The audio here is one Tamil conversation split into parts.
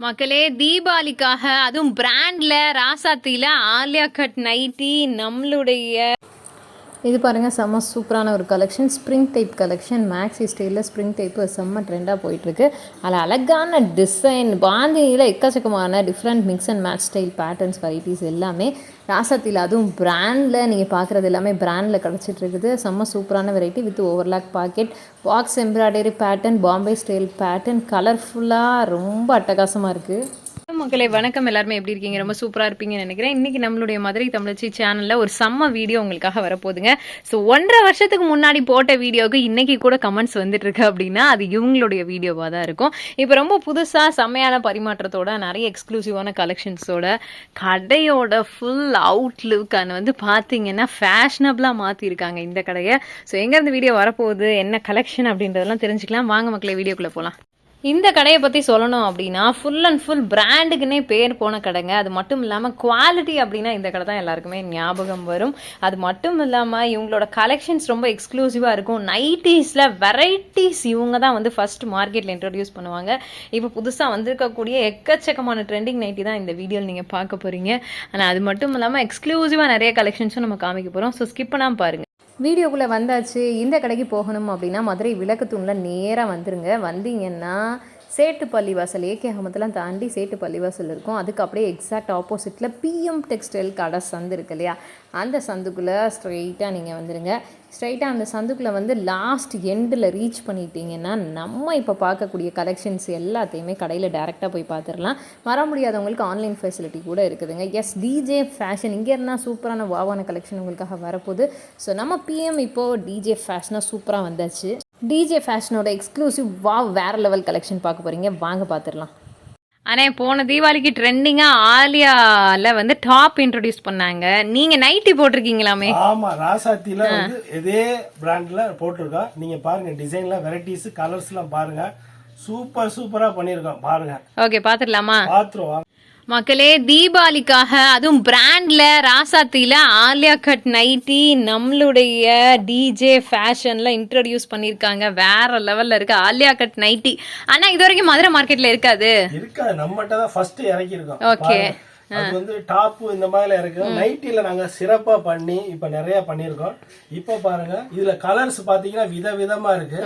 மக்களே தீபாவளிக்காக அதுவும் பிராண்ட்ல ராசாத்தில ஆலியா கட் நைட்டி நம்மளுடைய இது பாருங்கள் செம்ம சூப்பரான ஒரு collection spring type collection maxi ஸ்டைலில் ஸ்ப்ரிங் டைப்பு செம்ம ட்ரெண்டாக போயிட்டுருக்கு. அதில் அழகான டிசைன் பாந்தியில் எக்கச்சக்கமான different mix and match style patterns varieties எல்லாமே ராசத்தில். அதுவும் பிராண்டில் நீங்கள் பார்க்குறது எல்லாமே பிராண்டில் கிடச்சிட்டு இருக்குது செம்ம சூப்பரான variety with overlock pocket box embroidery pattern Bombay style pattern கலர்ஃபுல்லாக ரொம்ப அட்டகாசமாக இருக்குது மக்களே வணக்கம் எல்லாருமே. எப்படி இருக்கீங்க? ரொம்ப சூப்பராக இருப்பீங்கன்னு நினைக்கிறேன். இன்னைக்கு நம்மளுடைய மதுரை தமிழச்சி சேனலில் ஒரு செம்ம வீடியோ உங்களுக்காக வரப்போகுதுங்க. ஸோ ஒன்றரை வருஷத்துக்கு முன்னாடி போட்ட வீடியோவுக்கு இன்னைக்கு கூட கமெண்ட்ஸ் வந்துட்டு இருக்கு அப்படின்னா அது இவங்களுடைய வீடியோவாக தான் இருக்கும். இப்போ ரொம்ப புதுசாக செம்மையான பரிமாற்றத்தோட நிறைய எக்ஸ்க்ளூசிவான கலெக்ஷன்ஸோட கடையோட ஃபுல் அவுட்லுக் அது வந்து பார்த்தீங்கன்னா ஃபேஷனபிளாக மாற்றிருக்காங்க இந்த கடையை. ஸோ எங்கேருந்து வீடியோ வரப்போகுது? என்ன கலெக்ஷன் அப்படின்றதெல்லாம் தெரிஞ்சுக்கலாம். வாங்க மக்களே வீடியோக்குள்ளே போகலாம் இந்த கடையை பற்றி சொல்லணும் அப்படின்னா ஃபுல் அண்ட் ஃபுல் பிராண்டுக்குன்னே பேர் போன கடைங்க. அது மட்டும் இல்லாமல் குவாலிட்டி அப்படின்னா இந்த கடை தான் எல்லாருக்குமே ஞாபகம் வரும். அது மட்டும் இல்லாமல் இவங்களோட கலெக்ஷன்ஸ் ரொம்ப எக்ஸ்க்ளூசிவாக இருக்கும். நைட்டிஸில் வெரைட்டிஸ் இவங்க தான் வந்து ஃபர்ஸ்ட் மார்க்கெட்டில் இன்ட்ரடியூஸ் பண்ணுவாங்க. இப்போ புதுசாக வந்திருக்கக்கூடிய எக்கச்சக்கமான ட்ரெண்டிங் நைட்டி தான் இந்த வீடியோவில் நீங்கள் பார்க்க போகிறீங்க ஆனால் அது மட்டும் இல்லாமல் எக்ஸ்க்ளூசிவாக நிறைய கலெக்ஷன்ஸும் நம்ம காமிக்க போகிறோம் ஸோ ஸ்கிப் பண்ணாமல் பாருங்கள் வீடியோக்குள்ளே வந்தாச்சு இந்த கடைக்கு போகணும் அப்படின்னா மதுரை விளக்கு தூணில் நேராக வந்துருங்க. வந்தீங்கன்னா சேட்டுப்பள்ளி வாசல் ஏகே அகமத்தெல்லாம் தாண்டி சேட்டுப்பள்ளி வாசல் இருக்கும். அதுக்கு அப்படியே எக்ஸாக்ட் ஆப்போசிட்டில் பிஎம் டெக்ஸ்டைல் கடை சந்து இருக்கு இல்லையா? அந்த சந்துக்குள்ளே ஸ்ட்ரெயிட்டாக நீங்கள் வந்துடுங்க ஸ்ட்ரைட்டாக அந்த சந்துக்குள்ளே வந்து லாஸ்ட் எண்டில் ரீச் பண்ணிட்டீங்கன்னா நம்ம இப்போ பார்க்கக்கூடிய கலெக்ஷன்ஸ் எல்லாத்தையுமே கடையில் டேரெக்டாக போய் பார்த்துடலாம். வர முடியாதவங்களுக்கு ஆன்லைன் ஃபெசிலிட்டி கூட இருக்குதுங்க. எஸ் டிஜே ஃபேஷன் இங்கே இருந்தால் சூப்பரான வாவான கலெக்ஷன் உங்களுக்காக வரப்போகுது. ஸோ நம்ம பிஎம் இப்போது டிஜே ஃபேஷனாக சூப்பராக வந்தாச்சு. டிஜே ஃபேஷனோட எக்ஸ்க்ளூசிவ் வா வேறு லெவல் கலெக்ஷன் பார்க்க போகிறீங்க வாங்க பார்த்துடலாம். ஆனால் போன தீபாவளிக்கு ட்ரெண்டிங்காக ஆலியால வந்து டாப் இன்ட்ரடியூஸ் பண்ணாங்க. நீங்கள் நைட்டி போட்டிருக்கீங்களாமே? ஆமா ராசாத்தில வந்து இதே பிராண்ட்ல போட்டிருக்கோம் நீங்க பாருங்க டிசைன்ல வெரைட்டிஸ் கலர்ஸ் எல்லாம் பாருங்க. சூப்பர் சூப்பரா பண்ணிருக்கோம் பாருங்க. ஓகே பார்த்துடலாமா பாத்துருவோம். மக்களே தீபாவளிக்காக அதுவும் பிராண்ட்ல ராசாத்தில ஆலியா கட் நைட்டி நம்மளுடைய டிஜே ஃபேஷன்ல இன்ட்ரடியூஸ் பண்ணியிருக்காங்க. வேற லெவல்ல இருக்கு ஆலியா கட் நைட்டி. ஆனா இது வரைக்கும் மதுரை மார்க்கெட்ல இருக்காது. இருக்காது. நம்மகிட்ட தான் ஃபர்ஸ்ட் இறக்கி இருக்கோம் Okay. அது வந்து டாப் இந்த மாதிரி இருக்கு. நைட்டில நாங்க சிறப்பா பண்ணி இப்ப நிறைய பண்ணிருக்கோம் இப்ப பாருங்க இதுல கலர்ஸ் பாத்தீங்கன்னா வித விதமா இருக்கு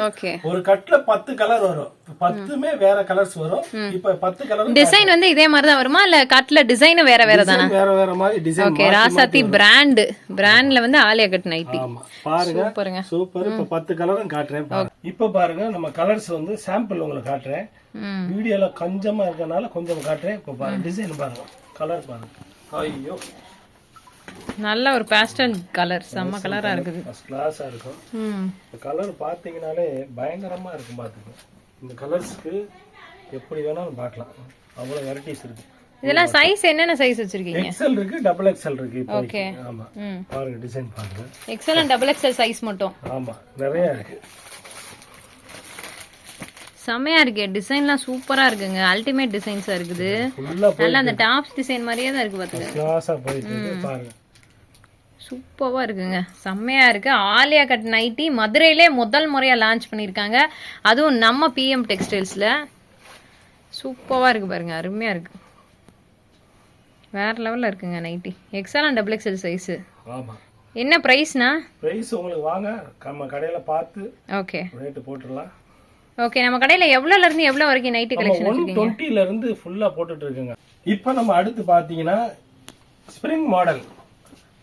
ஒரு கட்ல பத்து கலர் வரும். பத்துமே வேற கலர்ஸ் வரும். இப்ப பத்து கலர் டிசைன் வந்து இதே மாதிரி தான் வருமா? இல்ல கட்ல டிசைன் வேற வேற தானா? வேற வேற மாதிரி டிசைன் ஓகே ராசாத்தி பிராண்ட் பிராண்ட்ல வந்து ஆலியா கட் நைட்டி. பாருங்க. சூப்பருங்க. சூப்பர். இப்ப பத்து கலரும் காட்டுறேன். இப்ப பாருங்க நம்ம கலர்ஸ் வந்து சாம்பிள் உங்களுக்கு காட்டுறேன். வீடியோல கொஞ்சமா இருக்கனால கொஞ்சம் காட்டுறேன். இப்ப பாருங்க டிசைன் பாருங்க. கலர் பாருங்க. ஐயோ. நல்ல ஒரு பேஸ்டல் கலர் செம்ம கலரா இருக்குது. ஃபர்ஸ்ட் கிளாஸா இருக்கும். இந்த கலர் பாத்தீங்கனாலே பயங்கரமா இருக்கும் பாத்துக்கோ இந்த கலர்ஸ்க்கு எப்படி வேணாலும் பார்க்கலாம். அவ்வளவு வெரைட்டிஸ் இருக்கு. இதெல்லாம் சைஸ் என்னென்ன சைஸ் வச்சிருக்கீங்க? எக்ஸல் இருக்கு டபுள் எக்ஸல் இருக்கு ஓகே ஆமா. பாருங்க டிசைன் பாருங்க. XL and double XL size மட்டும். ஆமா நிறைய இருக்கு. செம்மையா இருக்கு. டிசைன்லாம் சூப்பரா இருக்குங்க. அல்டிமேட் டிசைன்ஸா இருக்குது. நல்லா அந்த டாப்ஸ் டிசைன் மாதிரியே தான் இருக்கு பாத்துக்க. கிளாஸா போயிட்டு இருக்கு. பாருங்க. சூப்பராக இருக்குங்க. செம்மையா இருக்கு. ஆலியா கட் நைட்டி மதுரையிலே முதல் முறையா லான்ச் பண்ணியிருக்காங்க. அதுவும் நம்ம பிஎம் டெக்ஸ்டைல்ஸ்ல சூப்பராக இருக்கு பாருங்க. அருமையா இருக்கு. வேற லெவல்ல இருக்குங்க nighty. XL and double XL size என்ன ப்ரைஸ்னா பிரைஸ் உங்களுக்கு வாங்க. நம்ம கடையில பார்த்து ஓகே ரேட்டு போட்டுடலாம். ஓகே நம்ம கடையில எவ்வளோல இருந்து எவ்வளோ வரைக்கும் நைட்டி கலெக்ஷன் ஒன் டுவெண்ட்டில இருந்து ஃபுல்லா போட்டுட்டு இருக்குங்க இப்போ நம்ம அடுத்து பாத்தீங்கன்னா ஸ்ப்ரிங் மாடல்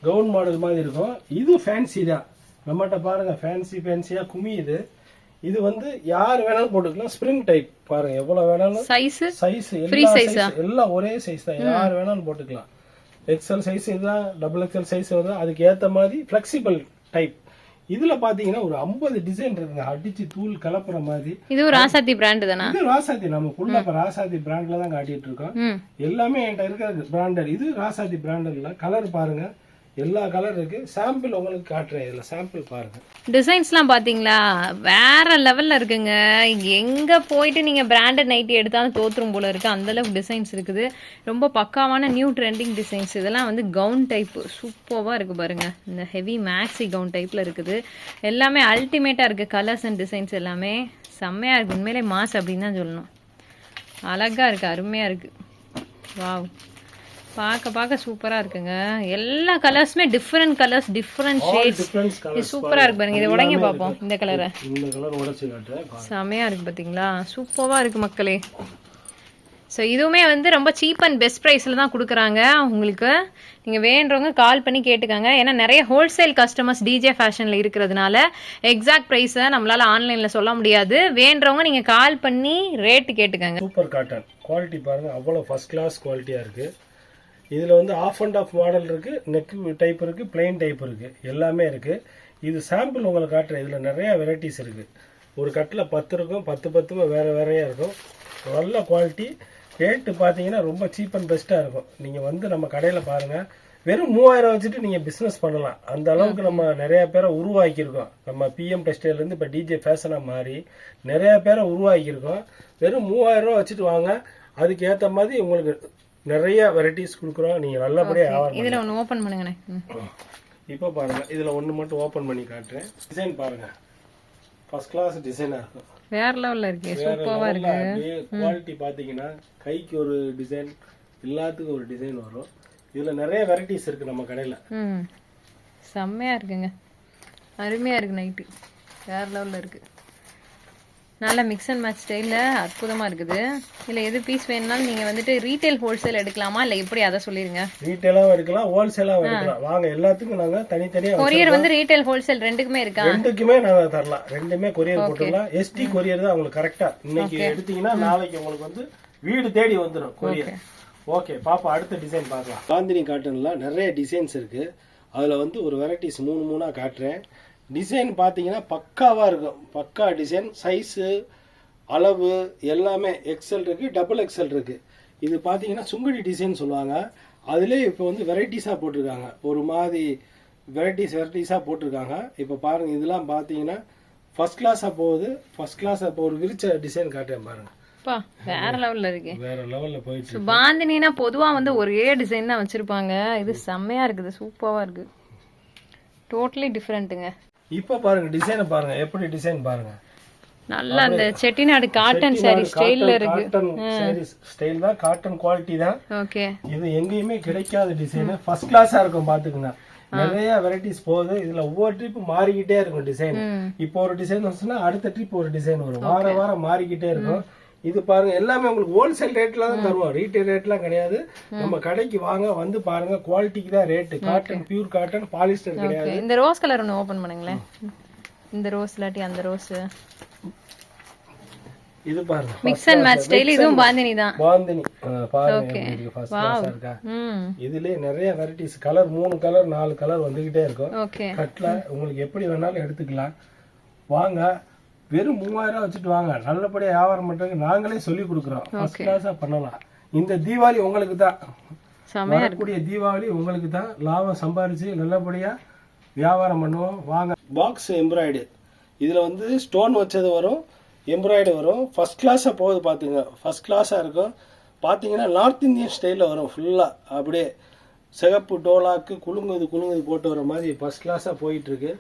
கவுன் மாடல் மாதிரி இருக்கும். இது ஃபேன்சி தான். நம்மகிட்ட பாருங்க ஃபேன்சி ஃபேன்சியா குமியுது. இது வந்து யார் வேணாலும் போட்டுக்கலாம். ஸ்ப்ரிங் டைப் பாருங்க எவ்வளவு வேணாலும். சைஸ் சைஸ் எல்லா சைஸ் எல்லாம் ஒரே சைஸ் தான். யார் வேணாலும் போட்டுக்கலாம். எக்ஸல் சைஸ் இதுதான் டபுள் எக்ஸல் சைஸ் வருது அதுக்கு ஏத்த மாதிரி ஃபிளெக்சிபிள் டைப் இதுல பாத்தீங்கன்னா ஒரு 50 டிசைன் இருக்குங்க. அடிச்சு தூள் கலப்புற மாதிரி. இதுவும் ராசாத்தி பிராண்டு தானா? இது ராசாத்தி. நம்ம ஃபுல்லா இப்ப ராசாத்தி பிராண்ட்ல தான் காட்டிட்டு இருக்கோம். எல்லாமே என்கிட்ட இருக்கிறது. பிராண்டட் இது ராசாத்தி பிராண்டட்ல கலர் பாருங்க. எல்லா கலர் இருக்கு. சாம்பிள் உங்களுக்கு காட்டுறேன் இதில். சாம்பிள் பாருங்க. டிசைன்ஸ்லாம் பார்த்தீங்களா வேற லெவலில் இருக்குங்க. எங்கே போயிட்டு நீங்கள் பிராண்டட் நைட்டி எடுத்தாலும் தோத்துரும் போல இருக்குது அந்த அளவுக்கு டிசைன்ஸ் இருக்குது. ரொம்ப பக்காவான நியூ ட்ரெண்டிங் டிசைன்ஸ் இதெல்லாம் வந்து கவுன் டைப் சூப்பராக இருக்குது பாருங்கள் இந்த ஹெவி மேக்ஸி கவுன் டைப்பில் இருக்குது. எல்லாமே அல்டிமேட்டாக இருக்குது கலர்ஸ் அண்ட் டிசைன்ஸ் எல்லாமே. செம்மையாக இருக்குது உண்மையிலே மாஸ் அப்படின்னு தான் சொல்லணும். அழகாக இருக்குது அருமையாக இருக்குது வாவ் பார்க்க பார்க்க சூப்பரா இருக்குங்க. எல்லா கலர்ஸுமே different colours different shades difference இது சூப்பரா இருக்கு பாருங்க. இதை உடங்க பார்ப்போம். இந்த கலரை இந்த கலர் உடச்சு காட்டுறேன் செமையா இருக்கு பாத்தீங்களா? சூப்பரா இருக்கு மக்களே. ஸோ இதுவுமே வந்து ரொம்ப சீப் அண்ட் பெஸ்ட் ப்ரைஸில் தான் கொடுக்குறாங்க. உங்களுக்கு நீங்கள் வேண்டுறவங்க கால் பண்ணி கேட்டுக்கோங்க. ஏன்னா நிறைய ஹோல்சேல் கஸ்டமர்ஸ் டிஜே ஃபேஷனில் இருக்கிறதுனால எக்ஸாக்ட் ப்ரைஸை நம்மளால் ஆன்லைனில் சொல்ல முடியாது. வேண்டுறவங்க நீங்கள் கால் பண்ணி ரேட்டு கேட்டுக்கோங்க. சூப்பர் காட்டன் குவாலிட்டி பாருங்க. அவ்வளோ ஃபர்ஸ்ட் கிளாஸ் குவாலிட்டியாக இருக்கு. இதில் வந்து ஆஃப் அண்ட் ஆஃப் மாடல் இருக்குது நெக் டைப் இருக்குது பிளெயின் டைப் இருக்குது எல்லாமே இருக்குது இது சாம்பிள் உங்களுக்கு காட்டுறேன். இதில் நிறையா வெரைட்டிஸ் இருக்குது ஒரு கட்டில் பத்து இருக்கும் பத்து பத்துமே வேறு வேறையாக இருக்கும். நல்ல குவாலிட்டி ரேட்டு பார்த்தீங்கன்னா ரொம்ப சீப் அண்ட் பெஸ்ட்டாக இருக்கும். நீங்கள் வந்து நம்ம கடையில் பாருங்கள் வெறும் மூவாயிரம் வச்சுட்டு நீங்கள் பிஸ்னஸ் பண்ணலாம். அந்த அளவுக்கு நம்ம நிறைய பேரை உருவாக்கியிருக்கோம். நம்ம பிஎம் டெக்ஸ்டைலேருந்து இப்போ டிஜே ஃபேஷனாக மாறி நிறைய பேரை உருவாக்கியிருக்கோம். வெறும் மூவாயிரம் ரூபா வச்சுட்டு வாங்க. அதுக்கு ஏற்ற மாதிரி உங்களுக்கு நிறைய வெரைட்டிஸ் கொடுக்குறோம். நீங்கள் நல்லபடியாக வியாபாரம் இதில் ஒன்று ஓப்பன் பண்ணுங்கண்ணே. இப்போ பாருங்க. இதில் ஒன்று மட்டும் ஓப்பன் பண்ணி காட்டுறேன். டிசைன் பாருங்க. ஃபர்ஸ்ட் கிளாஸ் டிசைனாக இருக்கும். வேற லெவலில் இருக்கு. சூப்பராக இருக்கு. குவாலிட்டி பார்த்தீங்கன்னா கைக்கு ஒரு டிசைன் எல்லாத்துக்கும் ஒரு டிசைன் வரும். இதில் நிறைய வெரைட்டிஸ் இருக்கு நம்ம கடையில். ம். செம்மையாக இருக்குங்க. அருமையாக இருக்கு நைட்டு வேற லெவலில் இருக்கு. நல்ல மிக்ஸ் அண்ட் மேட்ச் ஸ்டைலில் அற்புதமாக இருக்குது. இல்லை எது பீஸ் வேணும்னாலும் நீங்கள் வந்துட்டு ரீட்டைல் ஹோல்சேல் எடுக்கலாமா? இல்லை எப்படி அதை சொல்லிடுங்க ரீட்டெயிலாகவும் எடுக்கலாம் ஹோல்சேலாகவும் எடுக்கலாம். வாங்க எல்லாத்துக்கும் நாங்கள் தனித்தனியாக கொரியர் வந்து ரீட்டைல் ஹோல்சேல் ரெண்டுக்குமே இருக்கா? ரெண்டுக்குமே நாங்கள் தரலாம். ரெண்டுமே கொரியர் போட்டுடலாம். எஸ்டி கொரியர் தான் உங்களுக்கு கரெக்டாக இன்னைக்கு எடுத்தீங்கன்னா நாளைக்கு உங்களுக்கு வந்து வீடு தேடி வந்துடும் கொரியர் ஓகே பாப்பா அடுத்த டிசைன் பார்க்கலாம். காந்தினி காட்டன்ல நிறைய டிசைன்ஸ் இருக்கு. அதில் வந்து ஒரு வெரைட்டிஸ் மூணு மூணாக காட்டுறேன். டிசைன் பார்த்தீங்கன்னா பக்காவாக இருக்கும். பக்கா டிசைன் சைஸு அளவு எல்லாமே எக்ஸல் இருக்கு டபுள் எக்ஸல் இருக்கு. இது பார்த்தீங்கன்னா சுங்கடி டிசைன் சொல்லுவாங்க. அதிலே இப்போ வந்து வெரைட்டிஸாக போட்டிருக்காங்க. ஒரு மாதிரி வெரைட்டிஸ் வெரைட்டிஸாக போட்டிருக்காங்க. இப்போ பாருங்க இதெல்லாம் பார்த்தீங்கன்னா ஃபர்ஸ்ட் கிளாஸாக போகுது. ஃபர்ஸ்ட் கிளாஸ் இப்போ ஒரு விரிச்ச டிசைன் காட்டுறேன் பாருங்க. பா வேற லெவலில் இருக்கு. வேற லெவலில் போயிட்டு பொதுவாக வந்து ஒரே டிசைன் தான் வச்சுருப்பாங்க. இது செம்மையாக இருக்குது சூப்பராக இருக்கு. டோட்டலி டிஃப்ரெண்ட்டுங்க இப்போ பாருங்க டிசைனை பாருங்க. எப்படி டிசைன் பாருங்க. நல்லா அந்த செட்டிநாடு காட்டன் சாரி ஸ்டைலில் இருக்கு. காட்டன் ஸ்டைல் தான் காட்டன் குவாலிட்டி தான். ஓகே இது எங்கேயுமே கிடைக்காத டிசைன் ஃபர்ஸ்ட் கிளாஸா இருக்கும் பாத்துக்குங்க நிறைய வெரைட்டிஸ் போகுது. இதுல ஒவ்வொரு ட்ரிப் மாறிக்கிட்டே இருக்கும் டிசைன் இப்போ ஒரு டிசைன் வந்துச்சுன்னா அடுத்த ட்ரிப் ஒரு டிசைன் வரும். வார வாரம் மாறிக்கிட்டே இருக்கும். இது பாருங்க எல்லாமே உங்களுக்கு ஹோல்சேல் ரேட்ல தான் தருவோம். ரீட்டைல் ரேட்லாம் கிடையாது. நம்ம கடைக்கு வாங்க வந்து பாருங்க குவாலிட்டிக்கு தான் rate cotton pure cotton polyester கிடையாது. இந்த ரோஸ் கலர் ஒன்று ஓப்பன் பண்ணுங்களேன். இந்த ரோஸ் இல்லாட்டி அந்த ரோஸ் இது பாருங்க மிக்ஸ் அண்ட் மேட்ச் ஸ்டைல் இதுவும் பாந்தினி தான். பாந்தினி. பாருங்க ஃபர்ஸ்ட் கிளாஸா இருக்கா இதுலயே நிறைய வெரைட்டிஸ் கலர் மூணு கலர் நாலு கலர் வந்துகிட்டே இருக்கும். ஓகே கட்டில் உங்களுக்கு எப்படி வேணாலும் எடுத்துக்கலாம். வாங்க வெறும் மூவாயிரம் ரூபாய் வச்சுட்டு வாங்க. நல்லபடியா வியாபாரம் பண்றதுக்கு நாங்களே சொல்லி கொடுக்குறோம். ஃபர்ஸ்ட் கிளாஸா பண்ணலாம். இந்த தீபாவளி உங்களுக்கு தான். செமையா வரக்கூடிய தீபாவளி உங்களுக்கு தான் லாபம் சம்பாரிச்சு நல்லபடியா வியாபாரம் பண்ணுவோம். வாங்க. பாக்ஸ் எம்ப்ராய்டு இதுல வந்து ஸ்டோன் வச்சது வரும். எம்ப்ராய்டு வரும். ஃபர்ஸ்ட் கிளாஸாக போகுது பார்த்துங்க ஃபர்ஸ்ட் கிளாஸாக இருக்கும். பார்த்தீங்கன்னா நார்த் இந்தியன் ஸ்டைலில் வரும். ஃபுல்லாக அப்படியே சிகப்பு டோலாக்கு குலுங்குது குலுங்குது போட்டு வர மாதிரி ஃபர்ஸ்ட் கிளாஸாக போயிட்டு இருக்கு.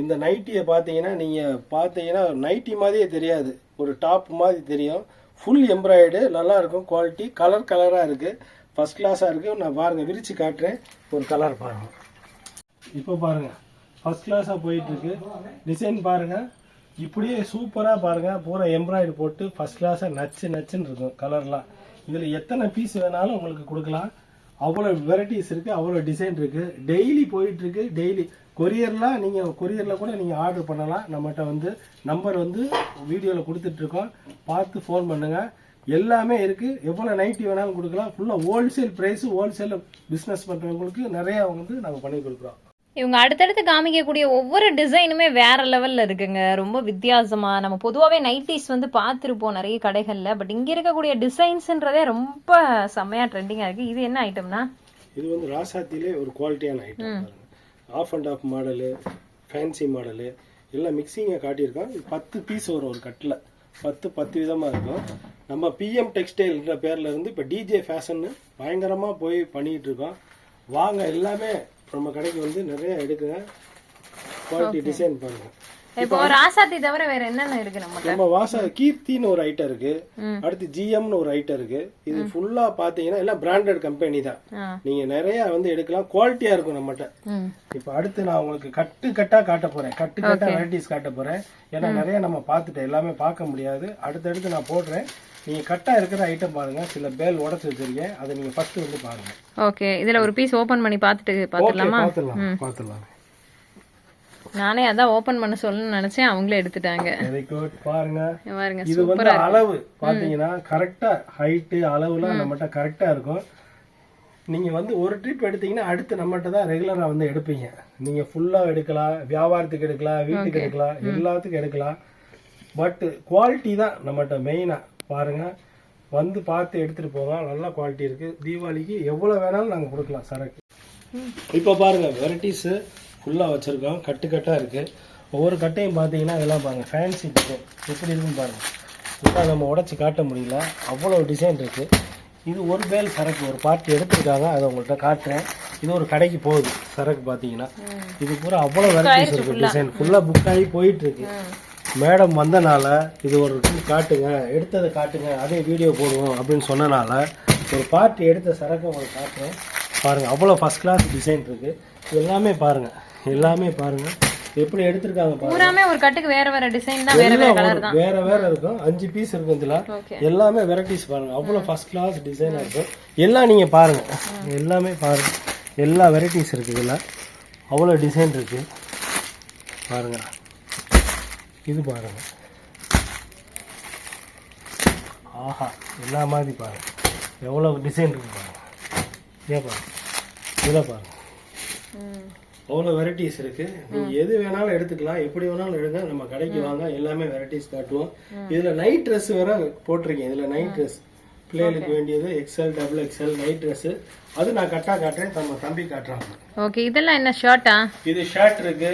இந்த நைட்டியை பார்த்தீங்கன்னா நீங்கள் பார்த்தீங்கன்னா நைட்டி மாதிரியே தெரியாது. ஒரு டாப் மாதிரி தெரியும். ஃபுல் எம்ப்ராய்டு நல்லாயிருக்கும் குவாலிட்டி கலர் கலராக இருக்குது ஃபஸ்ட் கிளாஸாக இருக்குது நான் பாருங்கள் விரித்து காட்டுறேன். ஒரு கலர் பாருங்கள் இப்போ பாருங்கள் ஃபஸ்ட் கிளாஸாக போயிட்டுருக்கு. டிசைன் பாருங்கள் இப்படியே சூப்பராக பாருங்கள் பூரா எம்ப்ராய்டு போட்டு ஃபர்ஸ்ட் கிளாஸாக நச்சு நச்சுன்னு இருக்கும் கலர்லாம் இதில் எத்தனை பீஸ் வேணாலும் உங்களுக்கு கொடுக்கலாம். அவ்வளோ வெரைட்டிஸ் இருக்குது அவ்வளோ டிசைன் இருக்குது டெய்லி போயிட்டுருக்கு. டெய்லி கொரியர்லாம் நீங்கள் கொரியரில் கூட நீங்கள் ஆர்டர் பண்ணலாம். நம்மகிட்ட வந்து நம்பர் வந்து வீடியோவில் கொடுத்துட்டு இருக்கோம் பார்த்து ஃபோன் பண்ணுங்க. எல்லாமே இருக்கு. எவ்வளோ நைட்டி வேணாலும் கொடுக்கலாம். ஃபுல்லாக ஹோல்சேல் ப்ரைஸ் ஹோல்சேலில் பிஸ்னஸ் பண்ணுறவங்களுக்கு நிறைய வந்து நாங்கள் பண்ணி கொடுக்குறோம். இவங்க அடுத்தடுத்து காமிக்கக்கூடிய ஒவ்வொரு டிசைனுமே வேற லெவல்ல இருக்குங்க. ரொம்ப வித்தியாசமா. நம்ம பொதுவாகவே நைட்டிஸ் வந்து பார்த்துருப்போம் நிறைய கடைகள்ல. பட் இங்க இருக்கக்கூடிய டிசைன்ஸ்ன்றதே ரொம்ப செம்மையா ட்ரெண்டிங்கா இருக்கு. இது என்ன ஐட்டம்னா இது வந்து ராசாத்திலே ஒரு குவாலிட்டியான item half and half model fancy model எல்லாம் மிக்சிங்கை காட்டியிருக்கோம் பத்து பீஸ் வரும் ஒரு கட்டில் பத்து பத்து விதமாக இருக்கும். நம்ம பிஎம் டெக்ஸ்டைல்ன்ற பேர்ல இருந்து இப்போ டிஜே ஃபேஷன்னு பயங்கரமாக போய் பண்ணிட்டு இருக்கோம். வாங்க எல்லாமே நம்ம கடைக்கு வந்து நிறைய எடுக்குங்க. குவாலிட்டி டிசைன் பாருங்க இப்போ ராசாத்தி தவிர வேற என்னென்ன இருக்கு நம்ம வாச கீர்த்தின்னு ஒரு ஐட்டம் இருக்கு. அடுத்து ஜிஎம்னு ஒரு ஐட்டம் இருக்கு. இது ஃபுல்லா பாத்தீங்கன்னா எல்லாம் பிராண்டட் கம்பெனி தான். நீங்க நிறைய வந்து எடுக்கலாம். குவாலிட்டியா இருக்கும் நம்மகிட்ட. இப்போ அடுத்து நான் உங்களுக்கு கட்டு கட்டா காட்ட போறேன். கட்டு கட்டா வெரைட்டிஸ் காட்ட போறேன். ஏன்னா நிறைய நம்ம பார்த்துட்டோம் எல்லாமே பார்க்க முடியாது. அடுத்தடுத்து நான் போடுறேன். நீங்க கட்டா இருக்கிற ஐட்டம் பாருங்க. சில பேல் உடச்சு வச்சிருக்கேன். அதை நீங்க ஃபர்ஸ்ட் வந்து பாருங்க. ஓகே. இதுல ஒரு பீஸ் ஓபன் பண்ணி பார்த்துட்டு ஓகே பார்த்துடலாமா? பார்த்துடலாம். பார்த்துடலாம். நானே அதான் ஓபன் பண்ண சொல்லணும்னு நினைச்சேன். அவங்களே எடுத்துட்டாங்க. வெரி குட் பாருங்க. இது வந்து அளவு. பாத்தீங்கன்னா கரெக்டா ஹைட்டு அளவுலாம் நம்மகிட்ட கரெக்டா இருக்கும். நீங்க வந்து ஒரு ட்ரிப் எடுத்தீங்கன்னா அடுத்து நம்மகிட்ட தான் ரெகுலரா வந்து எடுப்பீங்க. நீங்க ஃபுல்லா எடுக்கலாம் வியாபாரத்துக்கு எடுக்கலாம் வீட்டுக்கு எடுக்கலாம் எல்லாத்துக்கும் எடுக்கலாம். பட் குவாலிட்டி தான் நம்மகிட்ட மெயினா பாருங்க. வந்து பார்த்து எடுத்துட்டு போங்க நல்ல குவாலிட்டி இருக்கு. தீபாவளிக்கு எவ்வளவு வேணாலும் நாங்க கொடுக்கலாம் சரக்கு. இப்போ பாருங்க வெரைட்டிஸ் ஃபுல்லா வச்சிருக்கோம். கட்டு கட்டா இருக்கு. ஒவ்வொரு கட்டையும் பார்த்தீங்கன்னா இதெல்லாம் பாருங்க. ஃபேன்சி டிசைன் எப்படி இருக்குன்னு பாருங்க. இப்போ நம்ம உடைச்சு காட்ட முடியல. அவ்வளோ டிசைன் இருக்கு. இது ஒரு பேல் சரக்கு ஒரு பார்ட்டி எடுத்திருக்காங்க. அதை உங்கள்கிட்ட காட்டுறேன். இது ஒரு கடைக்கு போகுது சரக்கு பார்த்தீங்கன்னா. இது பூரா அவ்வளோ வெரைட்டிஸ் இருக்கு டிசைன் ஃபுல்லாக புக் ஆகி போயிட்டு இருக்கு மேடம் வந்தனால இது ஒரு காட்டுங்க. எடுத்ததை காட்டுங்க. அதே வீடியோ போடுவோம் அப்படின்னு சொன்னனால ஒரு பார்ட்டி எடுத்த சரக்கு உங்களுக்கு காட்டுறேன். பாருங்க அவ்வளோ ஃபர்ஸ்ட் கிளாஸ் டிசைன் இருக்கு. இது எல்லாமே பாருங்க. எல்லாமே பாருங்க. எப்படி எடுத்திருக்காங்க பாருங்க. ஒரு கட்டுக்கு வேற வேற டிசைன் தான் வேற வேற கலர் தான். வேற வேற இருக்கும். அஞ்சு பீஸ் இருக்கும் இதுல. எல்லாமே வெரைட்டிஸ் பாருங்க. அவ்வளோ ஃபர்ஸ்ட் கிளாஸ் டிசைனாக இருக்கும். எல்லாம் நீங்க பாருங்க. எல்லாமே பாருங்க. எல்லா வெரைட்டிஸ் இருக்கு இதுல. அவ்வளோ டிசைன் இருக்கு. பாருங்க. இது பாருங்க. ஆஹா எல்லா மாதிரி பாருங்க. எவ்வளோ டிசைன் இருக்கு பாருங்க. ஏன் பாருங்க. இதில் பாருங்க. அவ்வளோ வெரைட்டிஸ் இருக்கு. நீங்க எது வேணாலும் எடுத்துக்கலாம். எப்படி வேணாலும் எடுங்க. நம்ம கடைக்கு வாங்க. எல்லாமே வெரைட்டிஸ் காட்டுவோம். இதுல நைட் Dress வேற போட்டிருக்கேன். இதுல நைட் Dress. பிள்ளைகளுக்கு வேண்டியது XL double XL night Dress. அது நான் கட்டா காட்டுறேன். நம்ம தம்பி காட்டுறாங்க ஓகே இதெல்லாம் என்ன ஷர்ட்டா இது ஷர்ட் இருக்கு.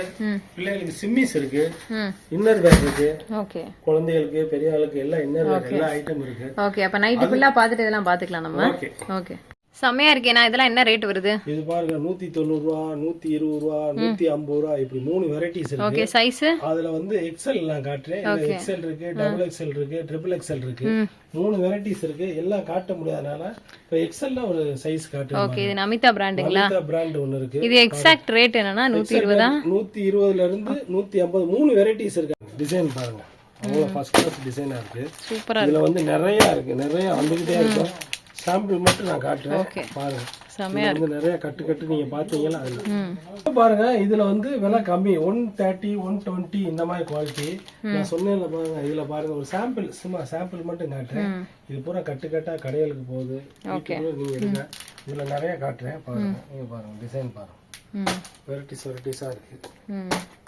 பிள்ளைகளுக்கு சிம்மிஸ் இருக்கு. இன்னர் பேக் இருக்கு. ஓகே குழந்தைகளுக்கு பெரிய ஆளுக்கு எல்லாம் இன்னர் பேக் எல்லா ஐட்டம் இருக்கு. ஓகே அப்ப நைட்டு ஃபுல்லா பார்த்துட்டு இதெல்லாம் பார்த்துக்கலாம் நம்ம. ஓகே ஓகே செம்மையா இருக்கேனா இதெல்லாம் என்ன ரேட் வருது? இது பாருங்க நூத்தி தொண்ணூறு ரூபா நூத்தி இருபது ரூபா நூத்தி ஐம்பது ரூபா இப்படி மூணு வெரைட்டிஸ் இருக்கு. ஓகே சைஸ் அதுல வந்து எக்ஸல் நான் காட்டுறேன். எக்ஸல் இருக்கு டபுள் எக்ஸல் இருக்கு ட்ரிபிள் எக்ஸல் இருக்கு. மூணு வெரைட்டிஸ் இருக்கு. எல்லாம் காட்ட முடியாதனால இப்போ எக்ஸல்ல ஒரு சைஸ் காட்டுறேன் ஓகே இது நமிதா பிராண்டுங்களா பிராண்ட் ஒன்னு இருக்கு. இது எக்ஸாக்ட் ரேட் என்னன்னா நூத்தி இருபதா? நூத்தி இருபதுல இருந்து நூத்தி ஐம்பது மூணு வெரைட்டிஸ் இருக்கு. டிசைன் பாருங்க. அவ்வளவு ஃபர்ஸ்ட் கிளாஸ் டிசைனா இருக்கு. சூப்பரா இதுல வந்து நிறைய இருக்கு. நிறைய வந்துகிட்டே இருக்கும். சாம்பிள் மட்டும் நான் காட்டுறேன். Okay. பாருங்க. செம்மையா இதுல வந்து நிறைய கட்டு கட்டு நீங்க பாத்தீங்களா அதுல. பாருங்க இதுல வந்து விலை கம்மி. ஒன் தேர்ட்டி ஒன் டுவெண்ட்டி இந்த மாதிரி குவாலிட்டி நான் சொன்னேன்ல பாருங்க இதுல பாருங்க ஒரு சாம்பிள் சும்மா சாம்பிள் மட்டும் காட்டுறேன். இது பூரா கட்டு கட்டா கடைகளுக்கு போகுது. நீங்க எடுங்க. இதுல நிறைய காட்டுறேன். பாருங்க நீங்க பாருங்க டிசைன் பாருங்க. வெரைட்டிஸ் வெரைட்டிஸா இருக்கு.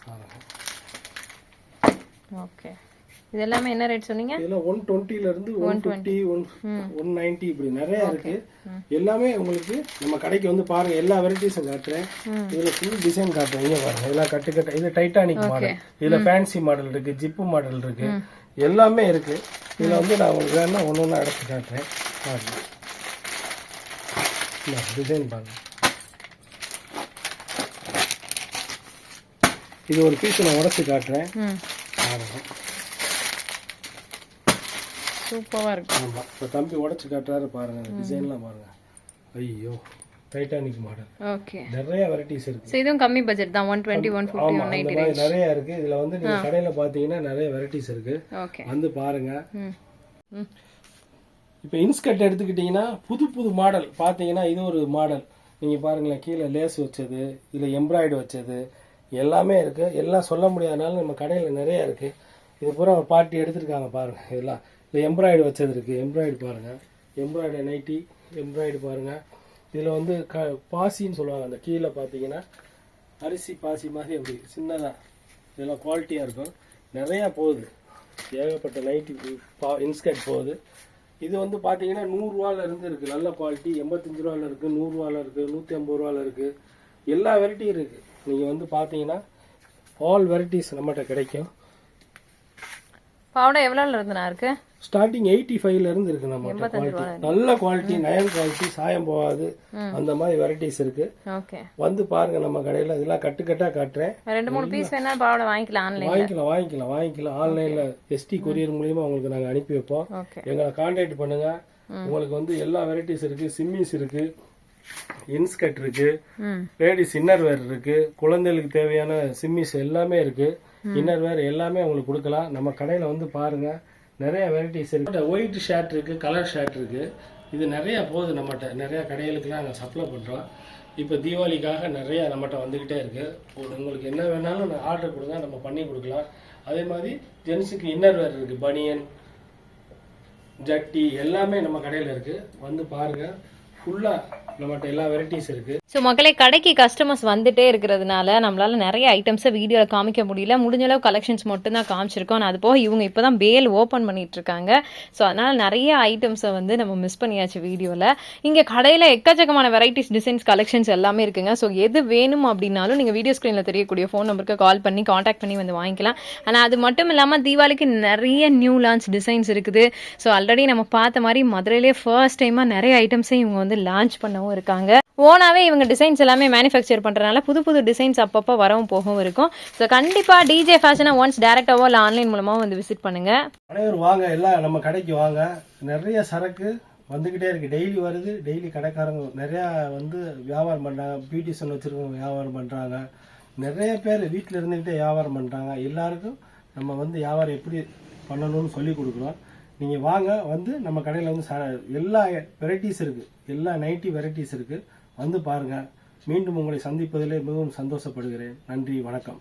பாருங்க. ஓகே இது எல்லாமே என்ன ரேட் சொன்னீங்க? இதுல ஒன் டுவெண்ட்டில இருந்து one twenty one one ninety இப்படி நிறைய இருக்கு. எல்லாமே உங்களுக்கு நம்ம கடைக்கு வந்து பாருங்க எல்லா வெரைட்டிஸும் காட்டுறேன். இதுல ஃபுல் டிசைன் காட்டுறேன். இங்க பாருங்க இதெல்லாம் கட்டு கட்டு இது டைட்டானிக் மாடல் இதுல ஃபேன்சி மாடல் இருக்கு ஜிப்பு மாடல் இருக்கு. எல்லாமே இருக்கு. இதுல வந்து நான் உங்களுக்கு வேணா ஒன்று ஒன்றா எடுத்து காட்டுறேன். பாருங்க. டிசைன் பாருங்க. இது ஒரு பீஸ் நான் உடச்சு காட்டுறேன். பாருங்க. சூப்பரா இருக்கு. ஆமா இப்போ தம்பி உடச்சு காட்டுறாரு பாருங்க அந்த டிசைன்லாம் பாருங்க. ஐயோ டைட்டானிக் மாடல் ஓகே. நிறைய வெரைட்டிஸ் இருக்கு. ஸோ இதுவும் கம்மி பட்ஜெட் தான் one twenty one fifty one ninety மாதிரி நிறைய இருக்கு. இதுல வந்து நீங்க கடையில பாத்தீங்கன்னா நிறைய வெரைட்டிஸ் இருக்கு. ஓகே. வந்து பாருங்க. இப்போ இன்ஸ்கர்ட் எடுத்துக்கிட்டீங்கன்னா புது புது மாடல் பார்த்தீங்கன்னா இது ஒரு மாடல் நீங்கள் பாருங்களேன் கீழே லேஸ் வச்சது இதில் எம்ப்ராய்டு வச்சது எல்லாமே இருக்கு. எல்லாம் சொல்ல முடியாதனால நம்ம கடையில் நிறைய இருக்கு. இது பூரா ஒரு பார்ட்டி எடுத்திருக்காங்க பாருங்க இதெல்லாம். இந்த எம்ப்ராய்டு வச்சது இருக்குது எம்ப்ராய்டு பாருங்கள் எம்ப்ராய்டு நைட்டி எம்ப்ராய்டு பாருங்க. இதில் வந்து க பாசின்னு சொல்லுவாங்க. அந்த கீழே பார்த்தீங்கன்னா அரிசி பாசி மாதிரி அப்படி சின்னதாக இதெல்லாம் குவாலிட்டியாக இருக்கும். நிறையா போகுது. ஏகப்பட்ட நைட்டி பா இன்ஸ்கர்ட் போகுது. இது வந்து பார்த்தீங்கன்னா நூறுரூவால இருந்து இருக்குது நல்ல குவாலிட்டி எண்பத்தஞ்சு ரூபால இருக்குது நூறுரூவால இருக்குது நூற்றி ஐம்பது ரூபால இருக்குது எல்லா வெரைட்டியும் இருக்குது நீங்கள் வந்து பார்த்தீங்கன்னா ஆல் வெரைட்டிஸ் நம்மகிட்ட கிடைக்கும். பாவடை எவ்வளோல இருந்துண்ணா இருக்கு? ஸ்டார்டிங் எயிட்டி ஃபைவ்ல இருந்து இருக்கு நம்ம குவாலிட்டி நல்ல குவாலிட்டி நயன் குவாலிட்டி சாயம் போகாது. அந்த மாதிரி வெரைட்டிஸ் இருக்கு. வந்து பாருங்க நம்ம கடையில இதெல்லாம் கட்டுக்கட்டா காட்டுறேன். ரெண்டு மூணு பீஸ் வேணா பாவடை வாங்கிக்கலாம் ஆன்லைன் வாங்கிக்கலாம் வாங்கிக்கலாம் வாங்கிக்கலாம். ஆன்லைன்ல எஸ்டி கொரியர் மூலியமா உங்களுக்கு நாங்க அனுப்பி வைப்போம். எங்களை கான்டாக்ட் பண்ணுங்க. உங்களுக்கு வந்து எல்லா வெரைட்டிஸ் இருக்கு சிம்மிஸ் இருக்கு. இன்ஸ்கட் இருக்கு லேடிஸ் இன்னர் வேர் இருக்கு குழந்தைகளுக்கு தேவையான சிம்மிஸ் எல்லாமே இருக்கு. இன்னர் வேர் எல்லாமே உங்களுக்கு கொடுக்கலாம். நம்ம கடையில வந்து பாருங்க நிறைய வெரைட்டிஸ் இருக்கு. ஒயிட் ஷர்ட் இருக்கு கலர் ஷர்ட் இருக்கு. இது நிறைய போகுது நம்மகிட்ட. நிறைய கடைகளுக்குலாம் நாங்கள் சப்ளை பண்றோம். இப்போ தீபாவளிக்காக நிறைய நம்மகிட்ட வந்துகிட்டே இருக்கு. உங்களுக்கு என்ன வேணாலும் ஆர்டர் கொடுங்க நம்ம பண்ணி கொடுக்கலாம். அதே மாதிரி ஜென்ஸுக்கு இன்னர் வேர் இருக்கு. பனியன் ஜட்டி எல்லாமே நம்ம கடையில் இருக்கு. வந்து பாருங்க ஃபுல்லா நம்மகிட்ட எல்லா வெரைட்டிஸ் இருக்கு. ஸோ மக்களே கடைக்கு கஸ்டமர்ஸ் வந்துட்டே இருக்கிறதுனால நம்மளால நிறைய ஐட்டம்ஸை வீடியோவில் காமிக்க முடியல. முடிஞ்ச அளவு கலெக்ஷன்ஸ் மட்டும் தான் காமிச்சிருக்கோம் அது போக இவங்க இப்போ தான் பேல் ஓப்பன் பண்ணிட்டு இருக்காங்க. ஸோ அதனால நிறைய ஐட்டம்ஸை வந்து நம்ம மிஸ் பண்ணியாச்சு வீடியோவில் இங்கே கடையில் எக்கச்சக்கமான வெரைட்டிஸ் டிசைன்ஸ் கலெக்ஷன்ஸ் எல்லாமே இருக்குங்க. ஸோ எது வேணும் அப்படின்னாலும் நீங்கள் வீடியோ ஸ்க்ரீனில் தெரியக்கூடிய ஃபோன் நம்பருக்கு கால் பண்ணி காண்டாக்ட் பண்ணி வந்து வாங்கிக்கலாம். ஆனால் அது மட்டும் இல்லாமல் தீபாவளிக்கு நிறைய நியூ லான்ச் டிசைன்ஸ் இருக்குது. ஸோ ஆல்ரெடி நம்ம பார்த்த மாதிரி மதுரையிலே ஃபர்ஸ்ட் டைமாக நிறைய ஐட்டம்ஸையும் இவங்க வந்து லான்ச் பண்ணவும் இருக்காங்க. ஓனாகவே இவங்க டிசைன்ஸ் எல்லாமே மேனுஃபேக்சர் பண்ணுறதுனால புது புது டிசைன்ஸ் அப்பப்போ வரவும் போகவும் இருக்கும். ஸோ கண்டிப்பாக டிஜே ஃபேஷனை ஒன்ஸ் டேரெக்டாவோ இல்லை ஆன்லைன் மூலமாக வந்து விசிட் பண்ணுங்கள் அனைவரும் வாங்க எல்லாம் நம்ம கடைக்கு வாங்க. நிறைய சரக்கு வந்துக்கிட்டே இருக்குது டெய்லி வருது டெய்லி கடைக்காரங்க நிறையா வந்து வியாபாரம் பண்ணுறாங்க பியூட்டிஷன் வச்சுருக்கவங்க வியாபாரம் பண்ணுறாங்க நிறைய பேர் வீட்டில் இருந்துக்கிட்டே வியாபாரம் பண்ணுறாங்க எல்லாருக்கும் நம்ம வந்து வியாபாரம் எப்படி பண்ணணும்னு சொல்லி கொடுக்குறோம். நீங்கள் வாங்க வந்து நம்ம கடையில் வந்து ச- எல்லா வெரைட்டிஸ் இருக்குது எல்லா நைட்டி வெரைட்டிஸ் இருக்குது வந்து பாருங்கள் மீண்டும் உங்களை சந்திப்பதிலே மிகவும் சந்தோஷப்படுகிறேன். நன்றி. வணக்கம்.